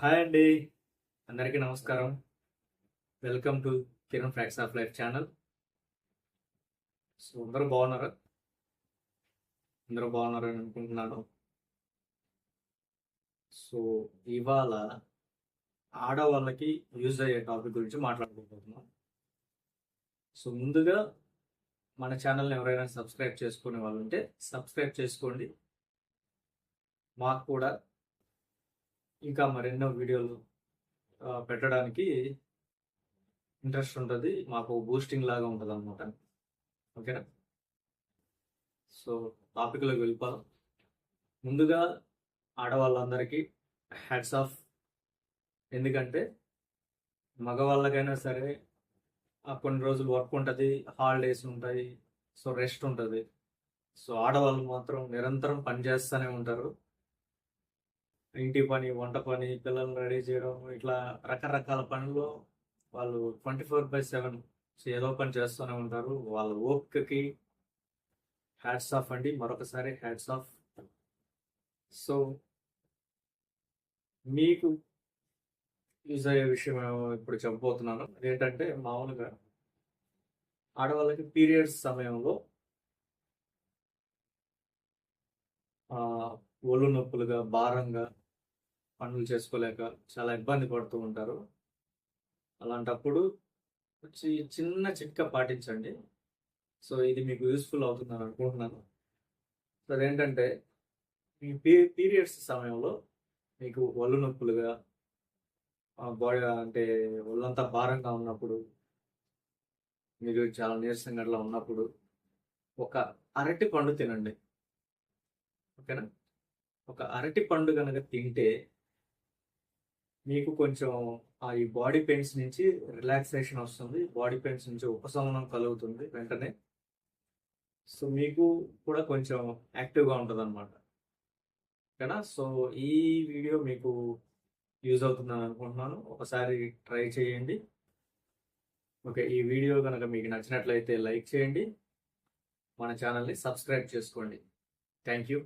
Hi అండి. అందరికీ నమస్కారం. Welcome to Kiran facts of life channel so అందరూ బాగున్నారా? అందరూ బాగున్నారని అనుకుంటున్నాను. సో ఇవాళ ఆడవాళ్ళకి యూజ్ అయ్యే టాపిక్ గురించి మాట్లాడుకుంటున్నాం. సో ముందుగా మన ఛానల్ని ఎవరైనా సబ్స్క్రైబ్ చేసుకునే వాళ్ళు ఉంటే సబ్స్క్రైబ్ చేసుకోండి. మాకు కూడా ఇంకా మరెన్నో వీడియోలు పెట్టడానికి ఇంట్రెస్ట్ ఉంటుంది. మాకు బూస్టింగ్ లాగా ఉంటుంది అనమాట ఓకేనా? సో టాపిక్లోకి వెళ్ళిపోదాం. ముందుగా ఆడవాళ్ళందరికీ హ్యాట్స్ ఆఫ్ ఎందుకంటే మగవాళ్ళకైనా సరే కొన్ని రోజులు వర్క్ ఉంటుంది హాలిడేస్ ఉంటాయి సో రెస్ట్ ఉంటుంది. సో ఆడవాళ్ళు మాత్రం నిరంతరం పని చేస్తూనే ఉంటారు. ఇంటి పని వంట పని పిల్లల్ని రెడీ చేయడం ఇట్లా రకరకాల పనులు వాళ్ళు ట్వంటీ ఫోర్ బై సెవెన్ ఏదో పని చేస్తూనే ఉంటారు. వాళ్ళ ఓపికకి హ్యాట్స్ ఆఫ్ అండి. మరొకసారి హ్యాట్స్ ఆఫ్. సో మీకు యూజ్ అయ్యే విషయం ఇప్పుడు చెప్పబోతున్నాను. ఏంటంటే మామూలుగా ఆడవాళ్ళకి పీరియడ్స్ సమయంలో ఒళ్ళు నొప్పులుగా భారంగా పనులు చేసుకోలేక చాలా ఇబ్బంది పడుతూ ఉంటారు. అలాంటప్పుడు వచ్చి చిన్న చిట్కా పాటించండి. సో ఇది మీకు యూస్ఫుల్ అవుతుందని అనుకుంటున్నాను. సో అదేంటంటే మీ పీ పీరియడ్స్ సమయంలో మీకు ఒళ్ళు నొప్పులుగా బాడీ అంటే ఒళ్ళంతా భారంగా ఉన్నప్పుడు మీరు చాలా నీరసంగా అట్లా ఉన్నప్పుడు ఒక అరటి పండు తినండి. ఓకేనా? ఒక అరటి పండు కనుక తింటే మీకు కొంచెం ఆ ఈ బాడీ పెయిన్స్ నుంచి రిలాక్సేషన్ వస్తుంది. బాడీ పెయిన్స్ నుంచి ఉపశమనం కలుగుతుంది వెంటనే. సో మీకు కూడా కొంచెం యాక్టివ్గా ఉంటుంది అనమాట ఓకేనా? సో ఈ వీడియో మీకు యూజ్ అవుతుందని అనుకుంటున్నాను. ఒకసారి ట్రై చేయండి. ఓకే ఈ వీడియో కనుక మీకు నచ్చినట్లయితే లైక్ చేయండి. మన ఛానల్ని సబ్స్క్రైబ్ చేసుకోండి. Thank you.